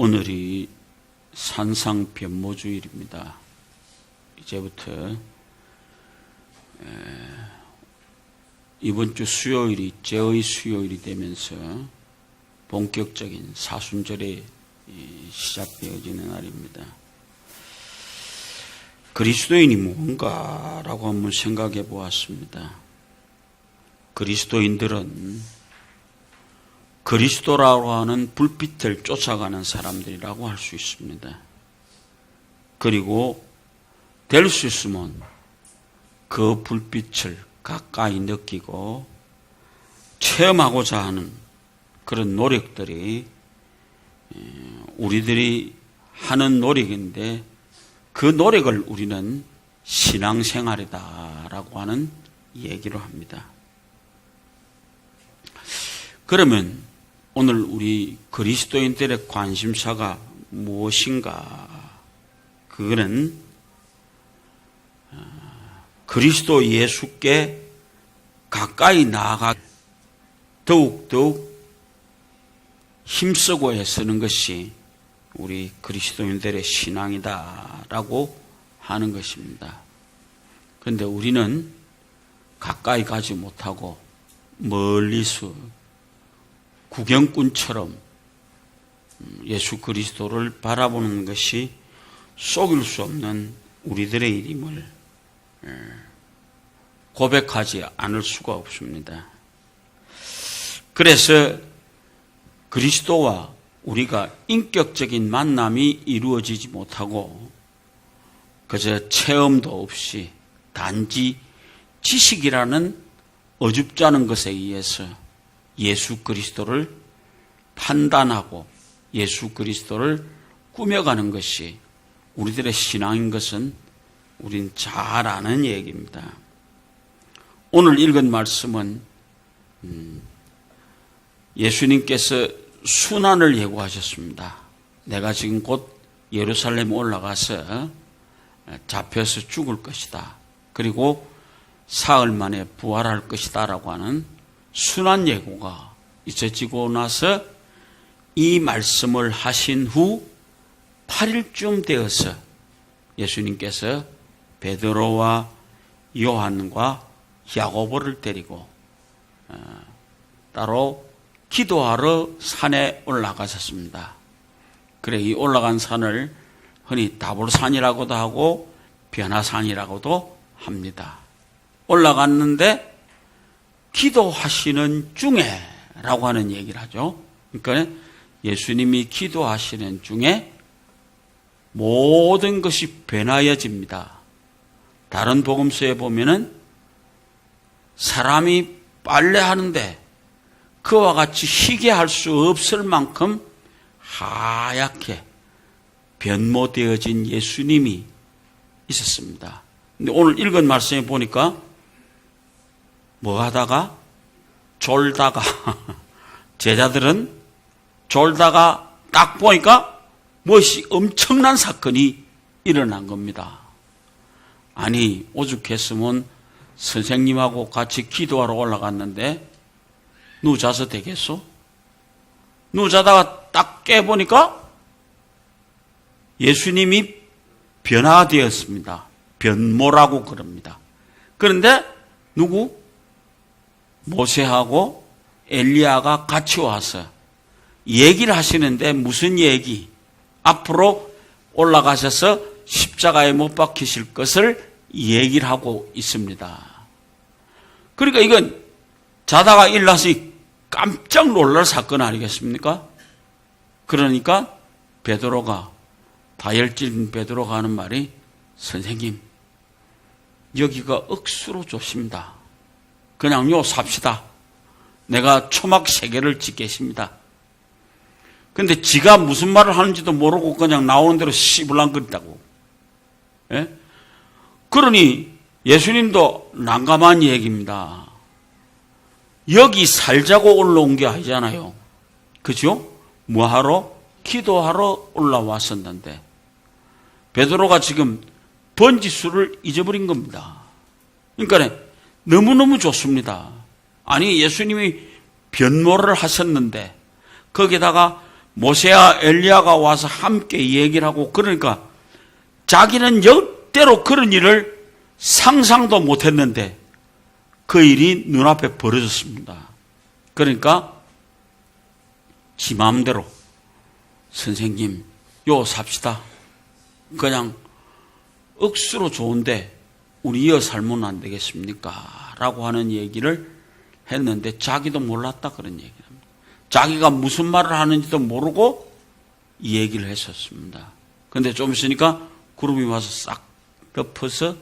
오늘이 산상 변모주일입니다. 이제부터 에, 이번 주 수요일이 제의 수요일이 되면서 본격적인 사순절이 이, 시작되어지는 날입니다. 그리스도인이 뭔가라고 한번 생각해 보았습니다. 그리스도인들은 그리스도라고 하는 불빛을 쫓아가는 사람들이라고 할 수 있습니다. 그리고 될 수 있으면 그 불빛을 가까이 느끼고 체험하고자 하는 그런 노력들이 우리들이 하는 노력인데 그 노력을 우리는 신앙생활이다라고 하는 얘기로 합니다. 그러면 오늘 우리 그리스도인들의 관심사가 무엇인가? 그거는 그리스도 예수께 가까이 나아가 더욱더욱 힘쓰고 애쓰는 것이 우리 그리스도인들의 신앙이다라고 하는 것입니다. 그런데 우리는 가까이 가지 못하고 멀리서 구경꾼처럼 예수 그리스도를 바라보는 것이 속일 수 없는 우리들의 일임을 고백하지 않을 수가 없습니다. 그래서 그리스도와 우리가 인격적인 만남이 이루어지지 못하고 그저 체험도 없이 단지 지식이라는 어줍지 않은 것에 의해서 예수 그리스도를 판단하고 예수 그리스도를 꾸며가는 것이 우리들의 신앙인 것은 우린 잘 아는 얘기입니다. 오늘 읽은 말씀은 음, 예수님께서 순환을 예고하셨습니다. 내가 지금 곧 예루살렘 올라가서 잡혀서 죽을 것이다. 그리고 사흘 만에 부활할 것이다 라고 하는 순환 예고가 있어지고 나서 이 말씀을 하신 후 8일쯤 되어서 예수님께서 베드로와 요한과 야고보를 데리고 따로 기도하러 산에 올라가셨습니다. 그래 이 올라간 산을 흔히 다볼산이라고도 하고 변화산이라고도 합니다. 올라갔는데 기도하시는 중에 라고 하는 얘기를 하죠. 그러니까 예수님이 기도하시는 중에 모든 것이 변하여집니다. 다른 복음서에 보면은 사람이 빨래하는데 그와 같이 희게 할 수 없을 만큼 하얗게 변모되어진 예수님이 있었습니다. 근데 오늘 읽은 말씀에 보니까 뭐 하다가 졸다가 제자들은 졸다가 딱 보니까 무엇이 엄청난 사건이 일어난 겁니다. 아니 오죽했으면 선생님하고 같이 기도하러 올라갔는데 누자서 되겠소? 누자다가 딱 깨보니까 예수님이 변화되었습니다. 변모라고 그럽니다. 그런데 누구? 모세하고 엘리야가 같이 와서 얘기를 하시는데 무슨 얘기? 앞으로 올라가셔서 십자가에 못 박히실 것을 얘기를 하고 있습니다. 그러니까 이건 자다가 일어나서 깜짝 놀랄 사건 아니겠습니까? 그러니까 베드로가 다혈질 베드로가 하는 말이 선생님 여기가 억수로 좋습니다. 그냥요 삽시다. 내가 초막 세 개를 짓겠습니다. 근데 지가 무슨 말을 하는지도 모르고 그냥 나오는 대로 씨불랑거린다고. 예? 그러니 예수님도 난감한 얘기입니다. 여기 살자고 올라온 게 아니잖아요. 그죠? 뭐하러? 기도하러 올라왔었는데 베드로가 지금 번지수를 잊어버린 겁니다. 그러니까 너무너무 좋습니다. 아니 예수님이 변모를 하셨는데 거기다가 모세와 엘리야가 와서 함께 얘기를 하고 그러니까 자기는 역대로 그런 일을 상상도 못 했는데 그 일이 눈앞에 벌어졌습니다. 그러니까 지 마음대로 선생님 요 삽시다. 그냥 억수로 좋은데 우리 이어 살면 안 되겠습니까? 라고 하는 얘기를 했는데 자기도 몰랐다 그런 얘기를 합니다. 자기가 무슨 말을 하는지도 모르고 이 얘기를 했었습니다. 근데 좀 있으니까 구름이 와서 싹 덮어서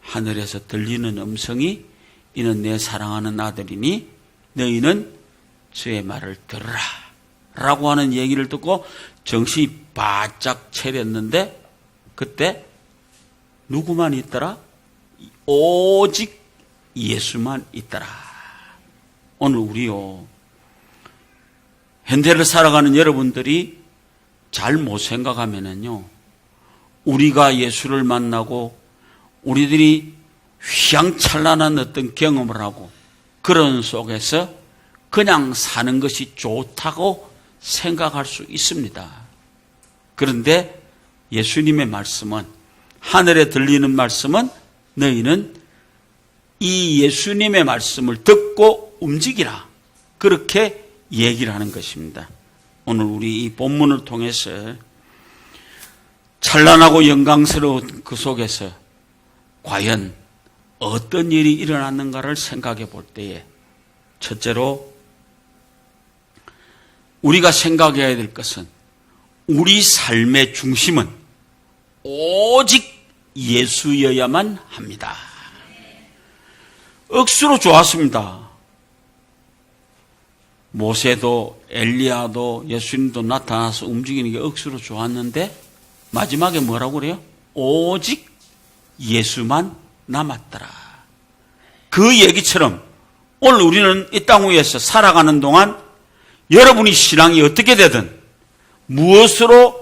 하늘에서 들리는 음성이 이는 내 사랑하는 아들이니 너희는 저의 말을 들으라. 라고 하는 얘기를 듣고 정신이 바짝 차렸는데 그때 누구만 있더라? 오직 예수만 있더라. 오늘 우리요. 현대를 살아가는 여러분들이 잘 못 생각하면은요. 우리가 예수를 만나고 우리들이 휘황찬란한 어떤 경험을 하고 그런 속에서 그냥 사는 것이 좋다고 생각할 수 있습니다. 그런데 예수님의 말씀은 하늘에 들리는 말씀은 너희는 이 예수님의 말씀을 듣고 움직이라. 그렇게 얘기를 하는 것입니다. 오늘 우리 이 본문을 통해서 찬란하고 영광스러운 그 속에서 과연 어떤 일이 일어났는가를 생각해 볼 때에 첫째로 우리가 생각해야 될 것은 우리 삶의 중심은 오직 예수여야만 합니다. 억수로 좋았습니다. 모세도 엘리야도 예수님도 나타나서 움직이는 게 억수로 좋았는데 마지막에 뭐라고 그래요? 오직 예수만 남았더라. 그 얘기처럼 오늘 우리는 이 땅 위에서 살아가는 동안 여러분이 신앙이 어떻게 되든 무엇으로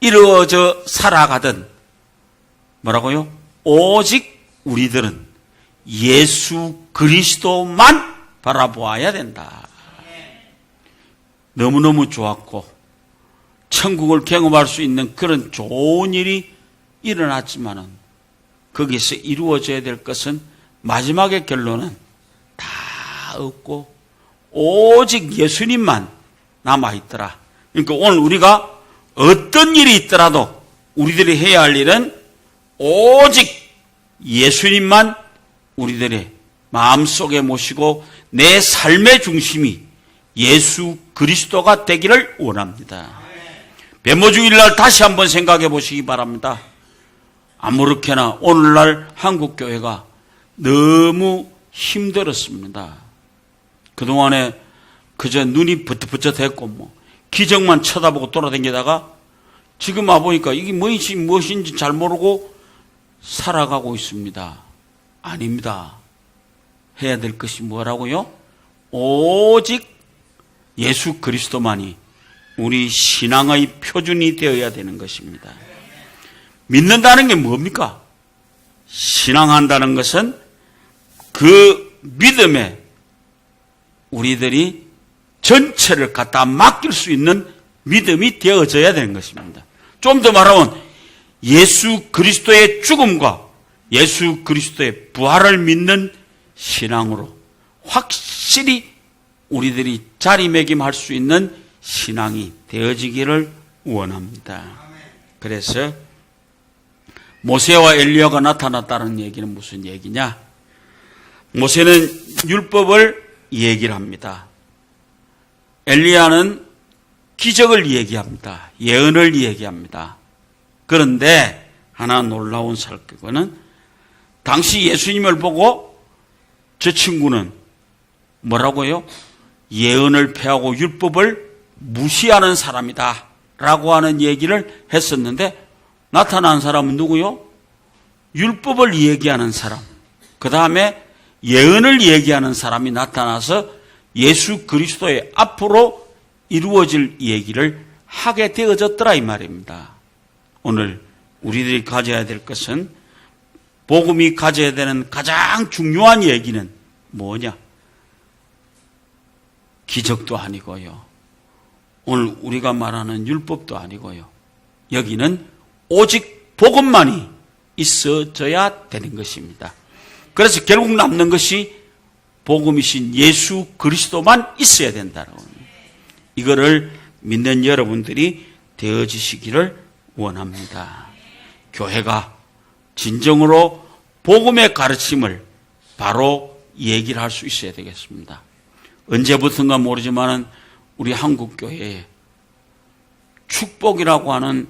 이루어져 살아가든 뭐라고요? 오직 우리들은 예수 그리스도만 바라보아야 된다. 너무너무 좋았고 천국을 경험할 수 있는 그런 좋은 일이 일어났지만은 거기서 이루어져야 될 것은 마지막의 결론은 다 없고 오직 예수님만 남아 있더라. 그러니까 오늘 우리가 어떤 일이 있더라도 우리들이 해야 할 일은 오직 예수님만 우리들의 마음속에 모시고 내 삶의 중심이 예수 그리스도가 되기를 원합니다. 배모 주일날 다시 한번 생각해 보시기 바랍니다. 아무렇게나 오늘날 한국 교회가 너무 힘들었습니다. 그동안에 그저 눈이 버쩍버쩍했고 뭐 기적만 쳐다보고 돌아다니다가 지금 와보니까 이게 무엇이 무엇인지 잘 모르고 살아가고 있습니다. 아닙니다. 해야 될 것이 뭐라고요? 오직 예수 그리스도만이 우리 신앙의 표준이 되어야 되는 것입니다. 믿는다는 게 뭡니까? 신앙한다는 것은 그 믿음에 우리들이 전체를 갖다 맡길 수 있는 믿음이 되어져야 되는 것입니다. 좀 더 말하면 예수 그리스도의 죽음과 예수 그리스도의 부활을 믿는 신앙으로 확실히 우리들이 자리매김할 수 있는 신앙이 되어지기를 원합니다. 그래서 모세와 엘리야가 나타났다는 얘기는 무슨 얘기냐? 모세는 율법을 얘기를 합니다. 엘리야는 기적을 얘기합니다. 예언을 얘기합니다. 그런데 하나 놀라운 사건은 당시 예수님을 보고 저 친구는 뭐라고요? 예언을 폐하고 율법을 무시하는 사람이다. 라고 하는 얘기를 했었는데 나타난 사람은 누구요? 율법을 얘기하는 사람. 그 다음에 예언을 얘기하는 사람이 나타나서 예수 그리스도의 앞으로 이루어질 얘기를 하게 되어졌더라 이 말입니다. 오늘 우리들이 가져야 될 것은 복음이 가져야 되는 가장 중요한 얘기는 뭐냐? 기적도 아니고요. 오늘 우리가 말하는 율법도 아니고요. 여기는 오직 복음만이 있어져야 되는 것입니다. 그래서 결국 남는 것이 복음이신 예수 그리스도만 있어야 합니다. 이거를 믿는 여러분들이 되어지시기를 원합니다. 교회가 진정으로 복음의 가르침을 바로 얘기를 할 수 있어야 되겠습니다. 언제부턴가 모르지만은 우리 한국 교회에 축복이라고 하는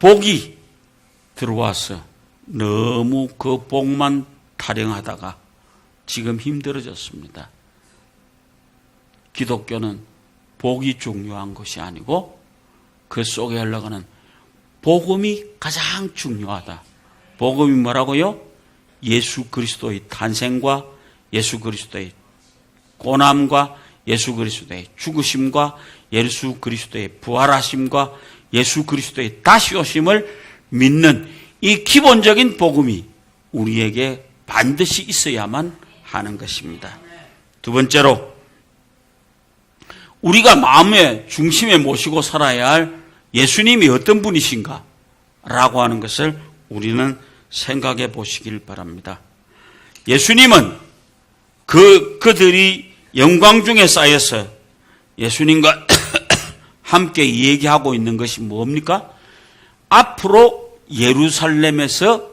복이 들어와서 너무 그 복만 타령하다가 지금 힘들어졌습니다. 기독교는 복이 중요한 것이 아니고 그 속에 흘러가는 복음이 가장 중요하다. 복음이 뭐라고요? 예수 그리스도의 탄생과 예수 그리스도의 고남과 예수 그리스도의 죽으심과 예수 그리스도의 부활하심과 예수 그리스도의 다시 오심을 믿는 이 기본적인 복음이 우리에게 반드시 있어야만 하는 것입니다. 두 번째로 우리가 마음의 중심에 모시고 살아야 할 예수님이 어떤 분이신가? 라고 하는 것을 우리는 생각해 보시길 바랍니다. 예수님은 그, 그들이 영광 중에 쌓여서 예수님과 함께 얘기하고 있는 것이 뭡니까? 앞으로 예루살렘에서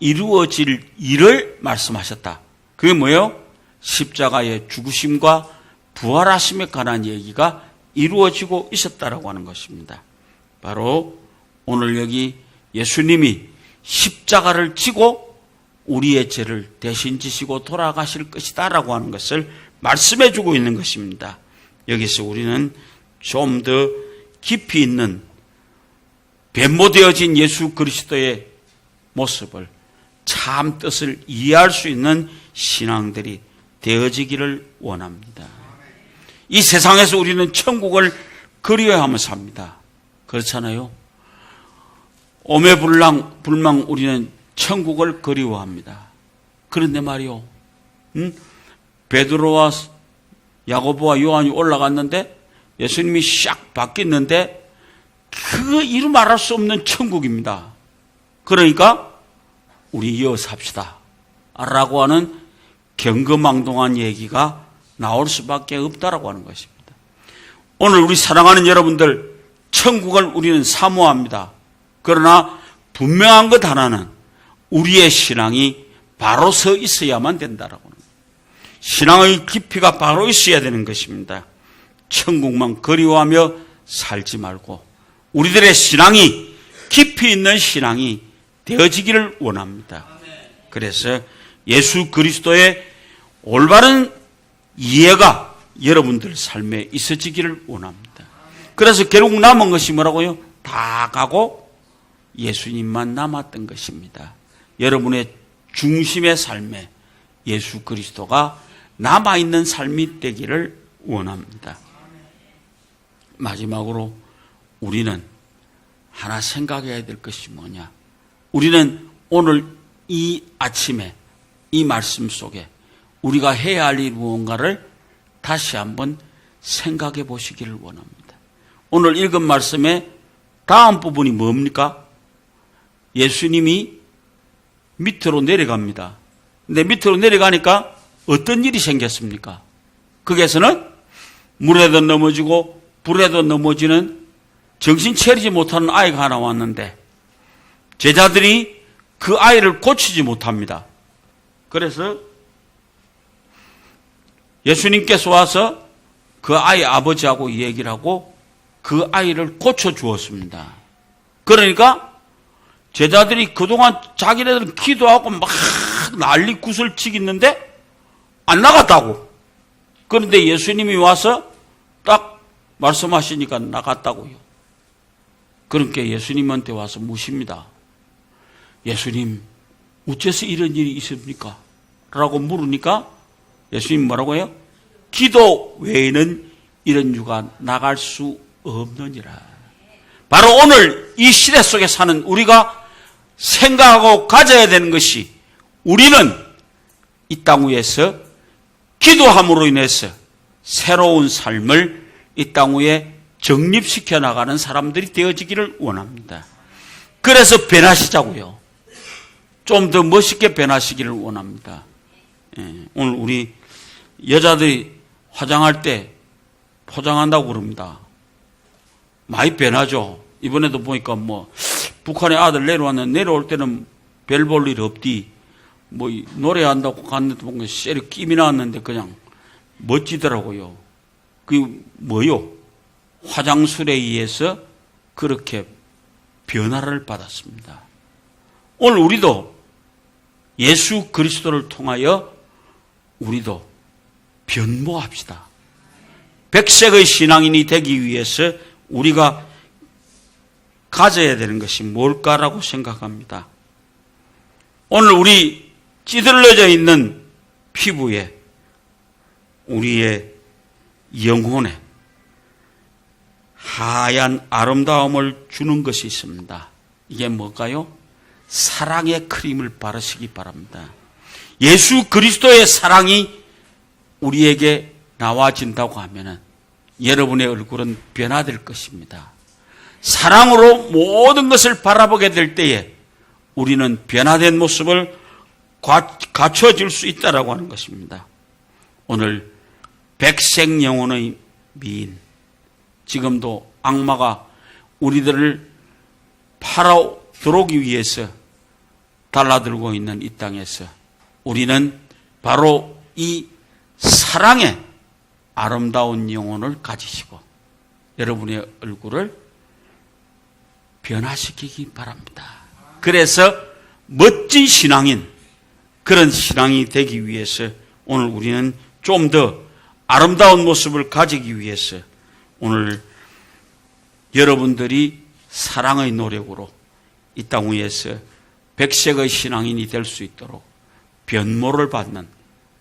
이루어질 일을 말씀하셨다. 그게 뭐예요? 십자가의 죽으심과 부활하심에 관한 얘기가 이루어지고 있었다라고 하는 것입니다. 바로 오늘 여기 예수님이 십자가를 지고 우리의 죄를 대신 지시고 돌아가실 것이다라고 하는 것을 말씀해 주고 있는 것입니다. 여기서 우리는 좀 더 깊이 있는 변모되어진 예수 그리스도의 모습을 참 뜻을 이해할 수 있는 신앙들이 되어지기를 원합니다. 이 세상에서 우리는 천국을 그리워하며 삽니다. 그렇잖아요. 오매불랑 불망 우리는 천국을 그리워합니다. 그런데 말이요, 응? 베드로와 야고보와 요한이 올라갔는데 예수님이 샥 바뀌었는데 그 이루 말할 수 없는 천국입니다. 그러니까 우리 이어 삽시다. 라고 하는 경거망동한 얘기가 나올 수밖에 없다라고 하는 것입니다. 오늘 우리 사랑하는 여러분들, 천국을 우리는 사모합니다. 그러나 분명한 것 하나는 우리의 신앙이 바로 서 있어야만 된다라고 거예요. 신앙의 깊이가 바로 있어야 되는 것입니다. 천국만 그리워하며 살지 말고 우리들의 신앙이 깊이 있는 신앙이 되어지기를 원합니다. 그래서 예수 그리스도의 올바른 이해가 여러분들 삶에 있어지기를 원합니다. 그래서 결국 남은 것이 뭐라고요? 다 가고 예수님만 남았던 것입니다. 여러분의 중심의 삶에 예수 그리스도가 남아있는 삶이 되기를 원합니다. 마지막으로 우리는 하나 생각해야 될 것이 뭐냐? 우리는 오늘 이 아침에 이 말씀 속에 우리가 해야 할 일 무언가를 다시 한번 생각해 보시기를 원합니다. 오늘 읽은 말씀의 다음 부분이 뭡니까? 예수님이 밑으로 내려갑니다. 근데 밑으로 내려가니까 어떤 일이 생겼습니까? 거기에서는 물에도 넘어지고 불에도 넘어지는 정신 차리지 못하는 아이가 하나 왔는데 제자들이 그 아이를 고치지 못합니다. 그래서 예수님께서 와서 그 아이 아버지하고 얘기를 하고 그 아이를 고쳐 주었습니다. 그러니까 제자들이 그동안 자기네들은 기도하고 막 난리 구슬 치겠는데 안 나갔다고. 그런데 예수님이 와서 딱 말씀하시니까 나갔다고요. 그러니까 예수님한테 와서 묻습니다. 예수님, 어째서 이런 일이 있습니까? 라고 물으니까 예수님 뭐라고 해요? 기도 외에는 이런 유가 나갈 수 없느니라. 바로 오늘 이 시대 속에 사는 우리가 생각하고 가져야 되는 것이 우리는 이 땅 위에서 기도함으로 인해서 새로운 삶을 이 땅 위에 정립시켜 나가는 사람들이 되어지기를 원합니다. 그래서 변하시자고요. 좀 더 멋있게 변하시기를 원합니다. 예, 오늘 우리 여자들이 화장할 때 포장한다고 그럽니다. 많이 변하죠. 이번에도 보니까 뭐 북한의 아들 내려왔는데 내려올 때는 별 볼 일 없디. 뭐 노래한다고 갔는데 뭔가 쎄리 끼이 나왔는데 그냥 멋지더라고요. 그 뭐요? 화장술에 의해서 그렇게 변화를 받았습니다. 오늘 우리도 예수 그리스도를 통하여 우리도 변모합시다. 백색의 신앙인이 되기 위해서 우리가 가져야 되는 것이 뭘까라고 생각합니다. 오늘 우리 찌들러져 있는 피부에 우리의 영혼에 하얀 아름다움을 주는 것이 있습니다. 이게 뭘까요? 사랑의 크림을 바르시기 바랍니다. 예수 그리스도의 사랑이 우리에게 나와진다고 하면은 여러분의 얼굴은 변화될 것입니다. 사랑으로 모든 것을 바라보게 될 때에 우리는 변화된 모습을 갖춰질 수 있다라고 하는 것입니다. 오늘 백색 영혼의 미인 지금도 악마가 우리들을 팔아 들어오기 위해서 달라들고 있는 이 땅에서 우리는 바로 이 사랑의 아름다운 영혼을 가지시고 여러분의 얼굴을 변화시키기 바랍니다. 그래서 멋진 신앙인 그런 신앙이 되기 위해서 오늘 우리는 좀 더 아름다운 모습을 가지기 위해서 오늘 여러분들이 사랑의 노력으로 이 땅 위에서 백색의 신앙인이 될 수 있도록 변모를 받는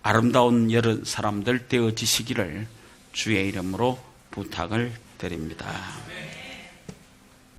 아름다운 여러 사람들 되어지시기를 주의 이름으로 부탁을 드립니다.